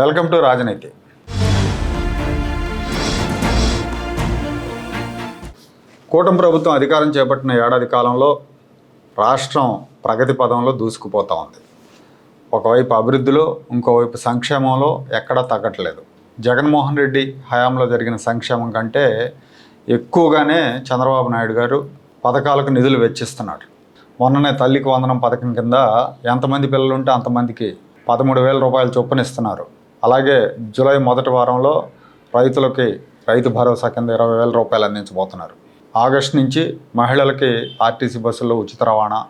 Welcome to రాజనీతి. కూటమి ప్రభుత్వం అధికారం చేపట్టిన ఏడాది కాలంలో రాష్ట్రం ప్రగతి పదంలో దూసుకుపోతూ ఉంది. ఒకవైపు అభివృద్ధిలో ఇంకోవైపు సంక్షేమంలో ఎక్కడా తగ్గట్లేదు. జగన్మోహన్ రెడ్డి హయాంలో జరిగిన సంక్షేమం కంటే ఎక్కువగానే చంద్రబాబు నాయుడు గారు పథకాలకు నిధులు వెచ్చిస్తున్నాడు మొన్ననే తల్లికి వందనం పథకం కింద ఎంతమంది పిల్లలు ఉంటే అంతమందికి పదమూడు వేల రూపాయలు చొప్పున ఇస్తున్నారు. అలాగే జూలై మొదటి వారంలో రైతులకి రైతు భరోసా కింద ఇరవై వేల రూపాయలు అందించబోతున్నారు. ఆగస్టు నుంచి మహిళలకి ఆర్టీసీ బస్సుల్లో ఉచిత రవాణా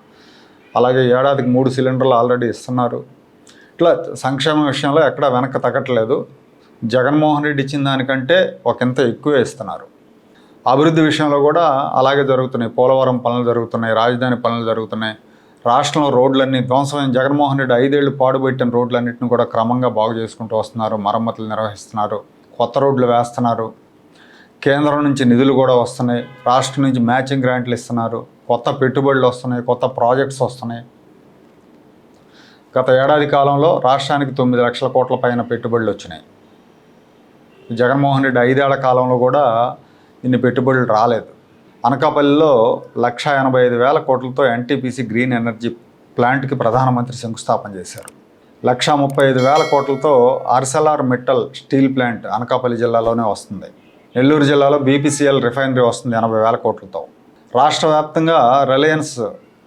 అలాగే ఏడాదికి మూడు సిలిండర్లు ఆల్రెడీ ఇస్తున్నారు. ఇట్లా సంక్షేమ విషయంలో ఎక్కడ వెనక్కి తగ్గట్లేదు. జగన్మోహన్ రెడ్డి ఇచ్చిన దానికంటే ఒకంత ఎక్కువే ఇస్తున్నారు. అభివృద్ధి విషయంలో కూడా అలాగే జరుగుతున్నాయి. పోలవరం పనులు జరుగుతున్నాయి రాజధాని పనులు జరుగుతున్నాయి. రాష్ట్రంలో రోడ్లన్నీ ధ్వంసమైన జగన్మోహన్ రెడ్డి ఐదేళ్ళు పాడుపెట్టిన రోడ్లన్నింటిని కూడా క్రమంగా బాగు చేసుకుంటూ వస్తున్నారు మరమ్మతులు నిర్వహిస్తున్నారు కొత్త రోడ్లు వేస్తున్నారు. కేంద్రం నుంచి నిధులు కూడా వస్తున్నాయి రాష్ట్రం నుంచి మ్యాచింగ్ గ్రాంట్లు ఇస్తున్నారు కొత్త పెట్టుబడులు వస్తున్నాయి కొత్త ప్రాజెక్ట్స్ వస్తున్నాయి. గత ఏడాది కాలంలో రాష్ట్రానికి తొమ్మిది లక్షల కోట్ల పైన పెట్టుబడులు వచ్చినాయి. జగన్మోహన్ రెడ్డి ఐదేళ్ళ కాలంలో కూడా ఇన్ని పెట్టుబడులు రాలేదు. అనకాపల్లిలో లక్ష ఎనభై ఐదు వేల కోట్లతో ఎన్టీపీసీ గ్రీన్ ఎనర్జీ ప్లాంట్కి ప్రధానమంత్రి శంకుస్థాపన చేశారు. లక్ష ముప్పై ఐదు వేల కోట్లతో Arcelor Mittal steel plant Anakapalli జిల్లాలోనే వస్తుంది. నెల్లూరు జిల్లాలో బీపీసీఎల్ రిఫైనరీ వస్తుంది ఎనభై వేల కోట్లతో. రాష్ట్ర వ్యాప్తంగా రిలయన్స్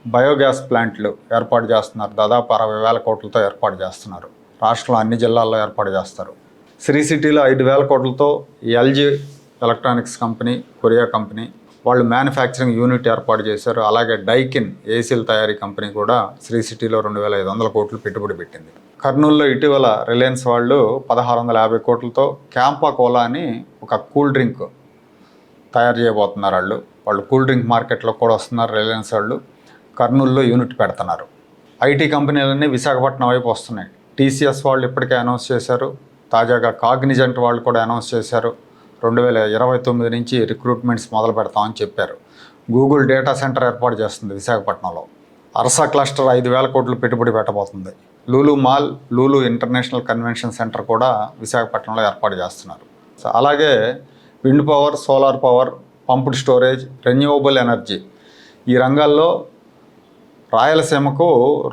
బయోగ్యాస్ ప్లాంట్లు ఏర్పాటు చేస్తున్నారు. దాదాపు అరవై వేల కోట్లతో ఏర్పాటు చేస్తున్నారు. రాష్ట్రంలో అన్ని జిల్లాల్లో ఏర్పాటు చేస్తారు. శ్రీ సిటీలో ఐదు వేల కోట్లతో LG electronics company Korea company వాళ్ళు మ్యానుఫ్యాక్చరింగ్ యూనిట్ ఏర్పాటు చేశారు. అలాగే డైకిన్ ఏసీల తయారీ కంపెనీ కూడా శ్రీ సిటీలో రెండు వేల ఐదు వందల కోట్లు పెట్టుబడి పెట్టింది. కర్నూలులో ఇటీవల రిలయన్స్ వాళ్ళు పదహారు వందల యాభై కోట్లతో క్యాంపా కోలా అని ఒక కూల్ డ్రింక్ తయారు చేయబోతున్నారు వాళ్ళు. వాళ్ళు కూల్ డ్రింక్ మార్కెట్లో కూడా వస్తున్నారు రిలయన్స్ వాళ్ళు. కర్నూలులో యూనిట్ పెడుతున్నారు. ఐటీ కంపెనీలన్నీ విశాఖపట్నం వైపు వస్తున్నాయి. టీసీఎస్ వాళ్ళు ఇప్పటికే అనౌన్స్ చేశారు. తాజాగా కాగ్నిజెంట్ వాళ్ళు కూడా అనౌన్స్ చేశారు. రెండు వేల ఇరవై తొమ్మిది నుంచి రిక్రూట్మెంట్స్ మొదలు పెడతామని చెప్పారు. గూగుల్ డేటా సెంటర్ ఏర్పాటు చేస్తుంది విశాఖపట్నంలో. అర్సా క్లస్టర్ ఐదు వేల కోట్లు పెట్టుబడి పెట్టబోతుంది. Lulu mall Lulu international convention centre కూడా విశాఖపట్నంలో ఏర్పాటు చేస్తున్నారు. సో అలాగే wind power solar power pumped storage renewable energy ఈ రంగాల్లో రాయలసీమకు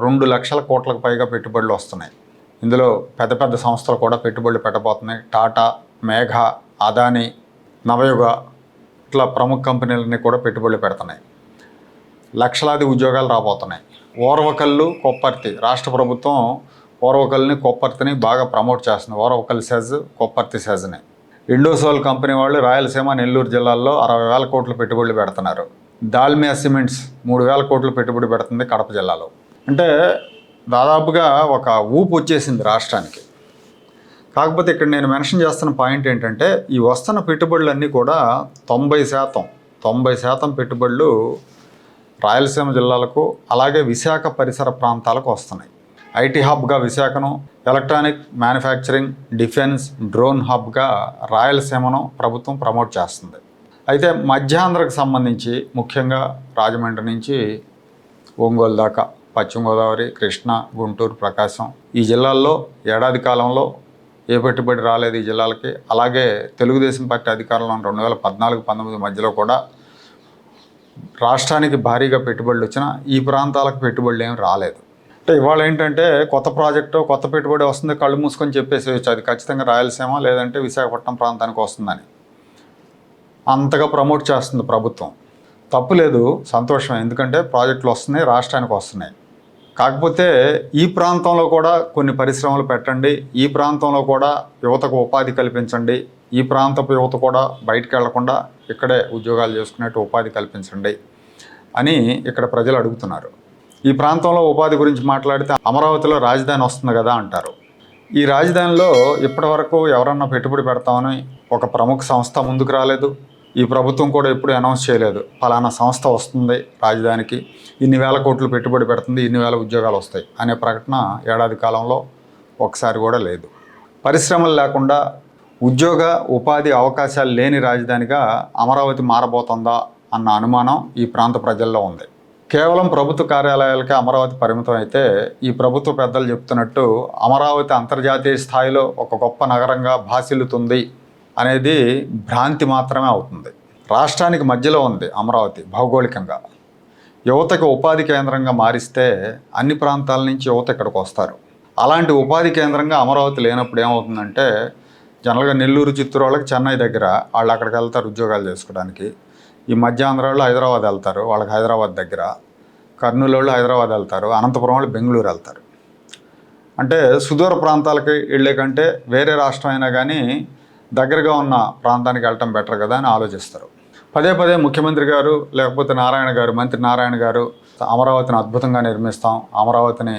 రెండు లక్షల కోట్లకు పైగా పెట్టుబడులు వస్తున్నాయి. ఇందులో పెద్ద పెద్ద సంస్థలు కూడా పెట్టుబడులు పెట్టబోతున్నాయి. టాటా మేఘ అదానీ నవయుగ ఇట్లా ప్రముఖ కంపెనీలన్నీ కూడా పెట్టుబడులు పెడుతున్నాయి. లక్షలాది ఉద్యోగాలు రాబోతున్నాయి. ఓర్వకల్లు కొప్పర్తి రాష్ట్ర ప్రభుత్వం ఓర్వకల్ని కొప్పర్తిని బాగా ప్రమోట్ చేస్తుంది. ఓర్వకల్ సెజ్ కొప్పర్తి సెజ్ని. ఇండోసోల్ కంపెనీ వాళ్ళు రాయలసీమ నెల్లూరు జిల్లాల్లో అరవై వేల కోట్లు పెట్టుబడులు పెడుతున్నారు. దాల్మియా సిమెంట్స్ మూడు వేల కోట్లు పెట్టుబడి పెడుతుంది కడప జిల్లాలో. అంటే దాదాపుగా ఒక ఊపు వచ్చేసింది రాష్ట్రానికి. కాకపోతే ఇక్కడ నేను మెన్షన్ చేస్తున్న పాయింట్ ఏంటంటే ఈ వస్తున్న పెట్టుబడులన్నీ కూడా తొంభై శాతం తొంభై శాతం పెట్టుబడులు రాయలసీమ జిల్లాలకు అలాగే విశాఖ పరిసర ప్రాంతాలకు వస్తున్నాయి. ఐటీ హబ్గా విశాఖను ఎలక్ట్రానిక్ మ్యానుఫ్యాక్చరింగ్ డిఫెన్స్ డ్రోన్ హబ్గా రాయలసీమను ప్రభుత్వం ప్రమోట్ చేస్తుంది. అయితే మధ్యాంధ్రకు సంబంధించి ముఖ్యంగా రాజమండ్రి నుంచి ఒంగోలు దాకా పశ్చిమ గోదావరి కృష్ణా గుంటూరు ప్రకాశం ఈ జిల్లాల్లో ఏడాది కాలంలో ఏ పెట్టుబడి రాలేదు ఈ జిల్లాలకి. అలాగే తెలుగుదేశం పార్టీ అధికారంలో రెండు వేల పద్నాలుగు పంతొమ్మిది మధ్యలో కూడా రాష్ట్రానికి భారీగా పెట్టుబడులు వచ్చినా ఈ ప్రాంతాలకు పెట్టుబడులు ఏమి రాలేదు. అంటే ఇవాళ ఏంటంటే కొత్త ప్రాజెక్టు కొత్త పెట్టుబడి వస్తుంది కళ్ళు మూసుకొని చెప్పేసేయచ్చు అది ఖచ్చితంగా రాయలసీమ లేదంటే విశాఖపట్నం ప్రాంతానికి వస్తుందని. అంతగా ప్రమోట్ చేస్తుంది ప్రభుత్వం. తప్పు లేదు సంతోషం ఎందుకంటే ప్రాజెక్టులు వస్తున్నాయి రాష్ట్రానికి వస్తున్నాయి. కాకపోతే ఈ ప్రాంతంలో కూడా కొన్ని పరిశ్రమలు పెట్టండి ఈ ప్రాంతంలో కూడా యువతకు ఉపాధి కల్పించండి ఈ ప్రాంతపు యువత కూడా బయటకు వెళ్ళకుండా ఇక్కడే ఉద్యోగాలు చేసుకునేట్టు ఉపాధి కల్పించండి అని ఇక్కడ ప్రజలు అడుగుతున్నారు. ఈ ప్రాంతంలో ఉపాధి గురించి మాట్లాడితే అమరావతిలో రాజధాని వస్తుంది కదా అంటారు. ఈ రాజధానిలో ఇప్పటివరకు ఎవరన్నా పెట్టుబడి పెడతామని ఒక ప్రముఖ సంస్థ ముందుకు రాలేదు. ఈ ప్రభుత్వం కూడా ఎప్పుడు అనౌన్స్ చేయలేదు. ఫలానా సంస్థ వస్తుంది రాజధానికి ఇన్ని వేల కోట్లు పెట్టుబడి పెడుతుంది ఇన్ని వేల ఉద్యోగాలు వస్తాయి అనే ప్రకటన ఏడాది కాలంలో ఒకసారి కూడా లేదు. పరిశ్రమలు లేకుండా ఉద్యోగ ఉపాధి అవకాశాలు లేని రాజధానిగా అమరావతి మారబోతుందా అన్న అనుమానం ఈ ప్రాంత ప్రజల్లో ఉంది. కేవలం ప్రభుత్వ కార్యాలయాలకే అమరావతి పరిమితం అయితే ఈ ప్రభుత్వ పెద్దలు చెప్తున్నట్టు అమరావతి అంతర్జాతీయ స్థాయిలో ఒక గొప్ప నగరంగా భాసిల్లుతుంది అనేది భ్రాంతి మాత్రమే అవుతుంది. రాష్ట్రానికి మధ్యలో ఉంది అమరావతి భౌగోళికంగా. యువతకు ఉపాధి కేంద్రంగా మారిస్తే అన్ని ప్రాంతాల నుంచి యువత ఇక్కడికి వస్తారు. అలాంటి ఉపాధి కేంద్రంగా అమరావతి లేనప్పుడు ఏమవుతుందంటే జనరల్గా నెల్లూరు చిత్తూరు వాళ్ళకి చెన్నై దగ్గర వాళ్ళు అక్కడికి వెళ్తారు ఉద్యోగాలు చేసుకోవడానికి. ఈ మధ్యాంధ్ర వాళ్ళు హైదరాబాద్ వెళ్తారు వాళ్ళకి హైదరాబాద్ దగ్గర. కర్నూలు వాళ్ళు హైదరాబాద్ వెళ్తారు అనంతపురం వాళ్ళు బెంగళూరు వెళ్తారు. అంటే సుదూర ప్రాంతాలకి వెళ్ళే కంటే వేరే రాష్ట్రం అయినా కానీ దగ్గరగా ఉన్న ప్రాంతానికి వెళ్ళటం బెటర్ కదా అని ఆలోచిస్తారు. పదే పదే ముఖ్యమంత్రి గారు లేకపోతే నారాయణ గారు మంత్రి నారాయణ గారు అమరావతిని అద్భుతంగా నిర్మిస్తాం అమరావతిని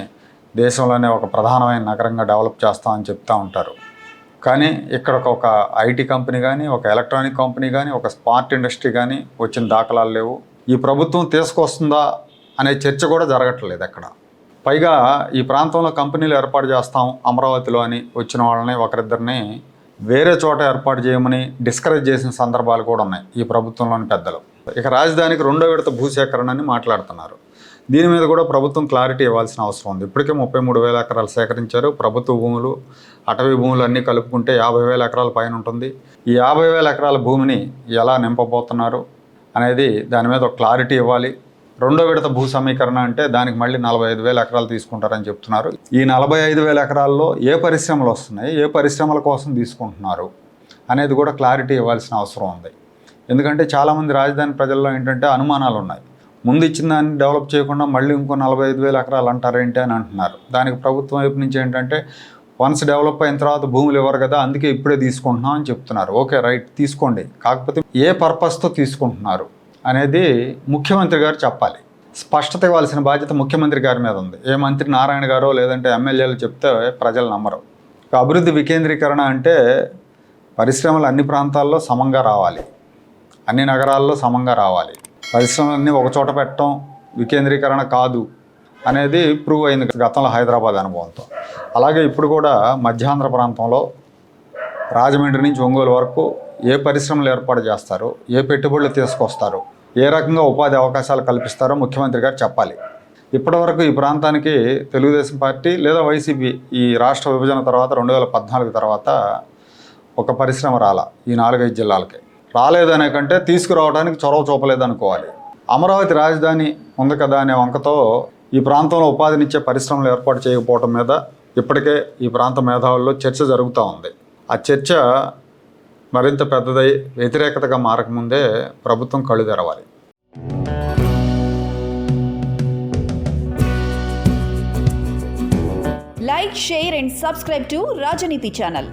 దేశంలోనే ఒక ప్రధానమైన నగరంగా డెవలప్ చేస్తాం అని చెప్తూ ఉంటారు. కానీ ఇక్కడ ఒక ఐటీ కంపెనీ కానీ ఒక ఎలక్ట్రానిక్ కంపెనీ కానీ ఒక స్పార్ట్ ఇండస్ట్రీ కానీ వచ్చిన దాఖలాలు లేవు. ఈ ప్రభుత్వం తీసుకొస్తుందా అనే చర్చ కూడా జరగట్లేదు అక్కడ పైగా ఈ ప్రాంతంలో కంపెనీలు ఏర్పాటు చేస్తాం అమరావతిలో అని వచ్చిన వాళ్ళని ఒకరిద్దరిని వేరే చోట ఏర్పాటు చేయమని డిస్కరేజ్ చేసిన సందర్భాలు కూడా ఉన్నాయి ఈ ప్రభుత్వంలోని పెద్దలు. ఇక రాజధానికి రెండో విడత భూసేకరణని మాట్లాడుతున్నారు. దీని మీద కూడా ప్రభుత్వం క్లారిటీ ఇవ్వాల్సిన అవసరం ఉంది. ఇప్పటికే ముప్పై మూడు వేల ఎకరాలు సేకరించారు. ప్రభుత్వ భూములు అటవీ భూములు అన్నీ కలుపుకుంటే యాభై వేల ఎకరాల పైన ఉంటుంది. ఈ యాభై వేల ఎకరాల భూమిని ఎలా నింపబోతున్నారు అనేది దాని మీద ఒక క్లారిటీ ఇవ్వాలి. రెండో విడత భూ సమీకరణ అంటే దానికి మళ్ళీ నలభై ఐదు వేల ఎకరాలు తీసుకుంటారని చెప్తున్నారు. ఈ నలభై ఐదు వేల ఎకరాల్లో ఏ పరిశ్రమలు వస్తున్నాయి? ఏ పరిశ్రమల కోసం తీసుకుంటున్నారు? అనేది కూడా క్లారిటీ ఇవ్వాల్సిన అవసరం ఉంది. ఎందుకంటే చాలామంది రాజధాని ప్రజల్లో ఏంటంటే అనుమానాలు ఉన్నాయి. ముందు ఇచ్చిన దాన్ని డెవలప్ చేయకుండా మళ్ళీ ఇంకో నలభై ఐదు వేల ఎకరాలు అంటారేంటి అని అంటున్నారు. దానికి ప్రభుత్వం వైపు నుంచి ఏంటంటే వన్స్ డెవలప్ అయిన తర్వాత భూములు ఇవ్వరు కదా అందుకే ఇప్పుడే తీసుకుంటున్నాం అని చెప్తున్నారు. ఓకే రైట్ తీసుకోండి. కాకపోతే ఏ పర్పస్తో తీసుకుంటున్నారు? అనేది ముఖ్యమంత్రి గారు చెప్పాలి. స్పష్టత ఇవ్వాల్సిన బాధ్యత ముఖ్యమంత్రి గారి మీద ఉంది. ఏ మంత్రి నారాయణ గారో లేదంటే ఎమ్మెల్యేలు చెప్తే ప్రజలు నమ్మరు. అభివృద్ధి వికేంద్రీకరణ అంటే పరిశ్రమలు అన్ని ప్రాంతాల్లో సమంగా రావాలి. అన్ని నగరాల్లో సమంగా రావాలి. పరిశ్రమలన్నీ ఒకచోట పెట్టడం వికేంద్రీకరణ కాదు అనేది ప్రూవ్ అయింది గతంలో హైదరాబాద్ అనుభవంతో. అలాగే ఇప్పుడు కూడా మధ్యాంధ్ర ప్రాంతంలో రాజమండ్రి నుంచి ఒంగోలు వరకు ఏ పరిశ్రమలు ఏర్పాటు చేస్తారు ఏ పెట్టుబడులు తీసుకొస్తారు ఏ రకంగా ఉపాధి అవకాశాలు కల్పిస్తారో ముఖ్యమంత్రి గారు చెప్పాలి. ఇప్పటివరకు ఈ ప్రాంతానికి తెలుగుదేశం పార్టీ లేదా వైసీపీ ఈ రాష్ట్ర విభజన తర్వాత రెండు వేల పద్నాలుగు తర్వాత ఒక పరిశ్రమ రాల ఈ నాలుగైదు జిల్లాలకి. రాలేదనే కంటే తీసుకురావడానికి చొరవ చూపలేదు అనుకోవాలి అమరావతి రాజధాని ఉంది కదా అనే వంకతో ఈ ప్రాంతంలో ఉపాధినిచ్చే పరిశ్రమలు ఏర్పాటు చేయకపోవడం మీద ఇప్పటికే ఈ ప్రాంత మేధావుల్లో చర్చ జరుగుతూ ఉంది. ఆ చర్చ మరింత పెద్దదై వ్యతిరేకతగా మారకముందే ప్రభుత్వం కళ్ళు తెరవాలి. Like share and subscribe to Rajaneethi channel